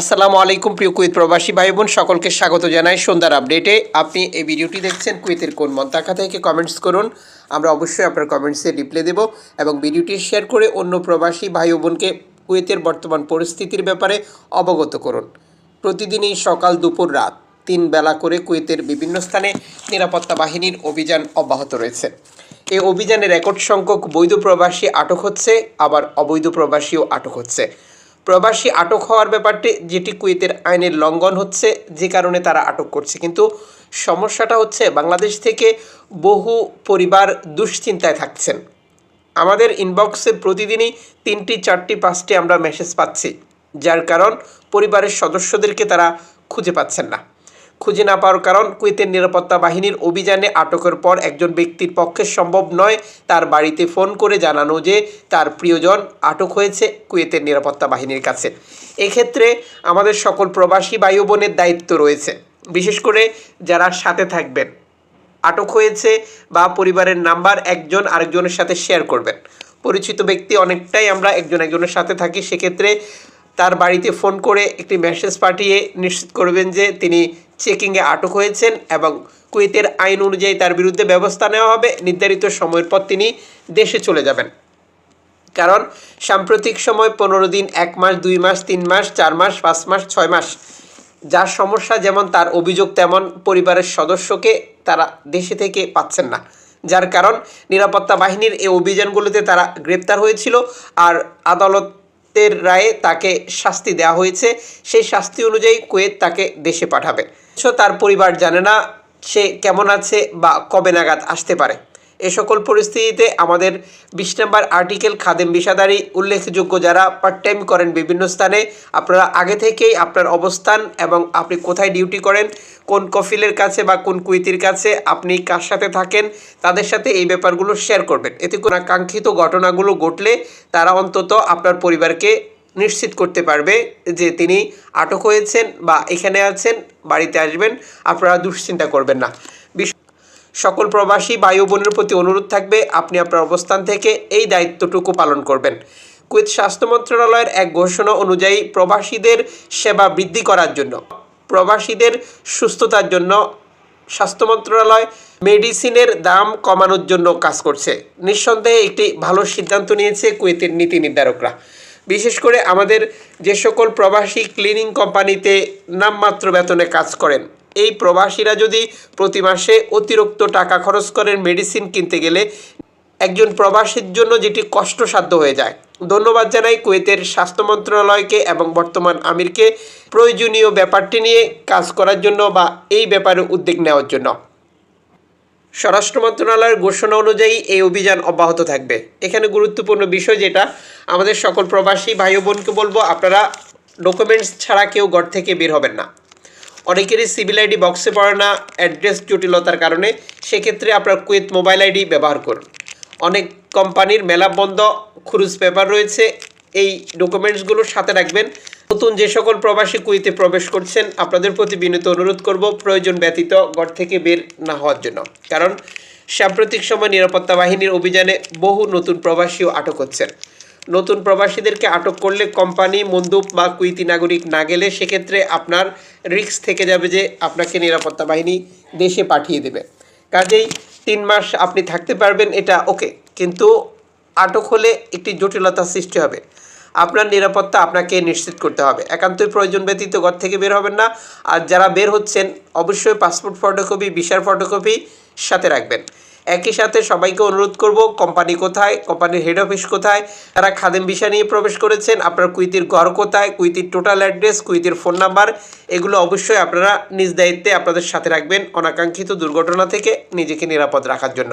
আসসালামু আলাইকুম, প্রিয় কুয়েত প্রবাসী ভাই বোন সকলকে স্বাগত জানাই সন্ধ্যার আপডেটে। আপনি এই ভিডিওটি দেখছেন কুয়েতের কোন মন্তাকা থেকে? কমেন্টস করুন। আমরা অবশ্যই আপনার কমেন্টসে রিপ্লে দেব এবং ভিডিওটি শেয়ার করে অন্য প্রবাসী ভাই বোনকে কুয়েতের বর্তমান পরিস্থিতির ব্যাপারে অবগত করুন। প্রতিদিনই সকাল দুপুর রাত তিন বেলা করে কুয়েতের বিভিন্ন স্থানে নিরাপত্তা বাহিনীর অভিযান অব্যাহত রয়েছে। এই অভিযানে রেকর্ড সংখ্যক বৈধ প্রবাসী আটক হচ্ছে, আবার অবৈধ প্রবাসীও আটক হচ্ছে। প্রবাসী আটক হওয়ার ব্যাপারটি যেটি কুয়েতের আইনের লঙ্ঘন হচ্ছে, যে কারণে তারা আটক করছে। কিন্তু সমস্যাটা হচ্ছে, বাংলাদেশ থেকে বহু পরিবার দুশ্চিন্তায় থাকছেন। আমাদের ইনবক্সে প্রতিদিনই তিনটি, চারটি, পাঁচটি আমরা মেসেজ পাচ্ছি, যার কারণ পরিবারের সদস্যদেরকে তারা খুঁজে পাচ্ছেন না। খুঁজে না পাওয়ার কারণ কুয়েতের নিরাপত্তা বাহিনীর অভিযানে আটকের পর একজন ব্যক্তির পক্ষে সম্ভব নয় তার বাড়িতে ফোন করে জানানো যে তার প্রিয়জন আটক হয়েছে কুয়েতের নিরাপত্তা বাহিনীর কাছে। এক্ষেত্রে আমাদের সকল প্রবাসী বায়ু বোনের দায়িত্ব রয়েছে। বিশেষ করে যারা সাথে থাকবেন, আটক হয়েছে বা পরিবারের নাম্বার একজন আরেকজনের সাথে শেয়ার করবেন। পরিচিত ব্যক্তি অনেকটাই আমরা একজন একজনের সাথে থাকি, সেক্ষেত্রে তার বাড়িতে ফোন করে একটি মেসেজ পাঠিয়ে নিশ্চিত করবেন যে তিনি চেকিংয়ে আটক হয়েছেন এবং কুয়েতের আইন অনুযায়ী তার বিরুদ্ধে ব্যবস্থা নেওয়া হবে। নির্ধারিত সময়ের পর তিনি দেশে চলে যাবেন। কারণ সাম্প্রতিক সময় পনেরো দিন, এক মাস, দুই মাস, তিন মাস, চার মাস, পাঁচ মাস, ছয় মাস। যার সমস্যা যেমন তার অভিযোগ, তেমন পরিবারের সদস্যকে তারা দেশে থেকে পাচ্ছেন না। যার কারণ নিরাপত্তা বাহিনীর এই অভিযানগুলোতে তারা গ্রেপ্তার হয়েছিল আর আদালতের রায়ে তাকে শাস্তি দেওয়া হয়েছে। সেই শাস্তি অনুযায়ী কুয়েত তাকে দেশে পাঠাবে। তার পরিবার জানে না সে কেমন আছে বা কবে নাগাদ আসতে পারে। এ সকল পরিস্থিতিতে আমাদের বিশ নম্বর আর্টিকেল খাদেম বিষাদারি উল্লেখযোগ্য যারা পার্ট টাইম করেন বিভিন্ন স্থানে। আপনারা আগে থেকেই আপনার অবস্থান এবং আপনি কোথায় ডিউটি করেন, কোন কফিলের কাছে বা কোন কুইতির কাছে আপনি কার সাথে থাকেন, তাদের সাথে এই ব্যাপারগুলো শেয়ার করবেন। এতে কোনো কাঙ্ক্ষিত ঘটনাগুলো ঘটলে তারা অন্তত আপনার পরিবারকে নিশ্চিত করতে পারবে যে তিনি আটক হয়েছেন বা এখানে আছেন, বাড়িতে আসবেন। আপনারা দুশ্চিন্তা করবেন না। সকল প্রবাসী ও বোনের প্রতি অনুরোধ থাকবে আপনি আপনার অবস্থান থেকে এই দায়িত্বটুকু পালন করবেন। কুয়েত স্বাস্থ্য মন্ত্রণালয়ের এক ঘোষণা অনুযায়ী প্রবাসীদের সেবা বৃদ্ধি করার জন্য, প্রবাসীদের সুস্থতার জন্য স্বাস্থ্য মন্ত্রণালয় মেডিসিনের দাম কমানোর জন্য কাজ করছে। নিঃসন্দেহে একটি ভালো সিদ্ধান্ত নিয়েছে কুয়েতের নীতি নির্ধারকরা। বিশেষ করে আমাদের যে সকল প্রবাসী ক্লিনিং কোম্পানিতে নামমাত্র বেতনে কাজ করেন। এই প্রবাসীরা যদি প্রতি মাসে অতিরিক্ত টাকা খরচ করেন মেডিসিন কিনতে গেলে, একজন প্রবাসীর জন্য যেটি কষ্টসাধ্য হয়ে যায়। ধন্যবাদ জানাই কুয়েতের স্বাস্থ্য মন্ত্রণালয়কে এবং বর্তমান আমিরকে। প্রয়োজনীয় ব্যাপারটি নিয়ে কাজ করার জন্য বা এই ব্যাপারে উদ্যোগ নেওয়ার জন্য। স্বরাষ্ট্র মন্ত্রণালয়ের ঘোষণা অনুযায়ী এই অভিযান অব্যাহত থাকবে। এখানে গুরুত্বপূর্ণ বিষয় যেটা, আমাদের সকল প্রবাসী ভাই বোনকে বলব, আপনারা ডকুমেন্টস ছাড়া কেউ ঘর থেকে বের হবেন না। অনেকেরই সিভিল আইডি বক্সে পড়ে না অ্যাড্রেস জটিলতার কারণে, সেক্ষেত্রে আপনার কুয়েত মোবাইল আইডি ব্যবহার করুন। অনেক কোম্পানির মেলা বন্ধ খুরুজ পেপার রয়েছে, এই ডকুমেন্টসগুলো সাথে রাখবেন। নতুন যে সকল প্রবাসী কুইতে প্রবেশ করছেন, আপনাদের প্রতি বিনীত অনুরোধ করব, প্রয়োজন ব্যতীত ঘর থেকে বের না হওয়ার জন্য। কারণ সাম্প্রতিক সময় নিরাপত্তা বাহিনীর অভিযানে বহু নতুন প্রবাসীও আটক হচ্ছেন। নতুন প্রবাসীদেরকে আটক করলে কোম্পানি, মন্দুপ বা কুইতি নাগরিক না গেলে সেক্ষেত্রে আপনার রিস্ক থেকে যাবে যে আপনাকে নিরাপত্তা বাহিনী দেশে পাঠিয়ে দেবে। কাজেই তিন মাস আপনি থাকতে পারবেন, এটা ওকে। কিন্তু আটক হলে একটি জটিলতা সৃষ্টি হবে। আপনার নিরাপত্তা আপনাকে নিশ্চিত করতে হবে। একান্তই প্রয়োজন ব্যতীত ঘর থেকে বের হবেন না। আর যারা বের হচ্ছেন, অবশ্যই পাসপোর্ট ফটোকপি ভিসার ফটোকপি সাথে রাখবেন। একই সাথে সবাইকে অনুরোধ করব কোম্পানি কোথায় কোম্পানির হেড অফিস কোথায়, তারা খাদেম ভিসা নিয়ে প্রবেশ করেছেন, আপনার কুইতির ঘর কোথায়, কুইতির টোটাল অ্যাড্রেস কুইতির ফোন নাম্বার এগুলো অবশ্যই আপনারা নিজ দায়িত্বে আপনাদের সাথে রাখবেন অনাকাঙ্ক্ষিত দুর্ঘটনা থেকে নিজেকে নিরাপদ রাখার জন্য।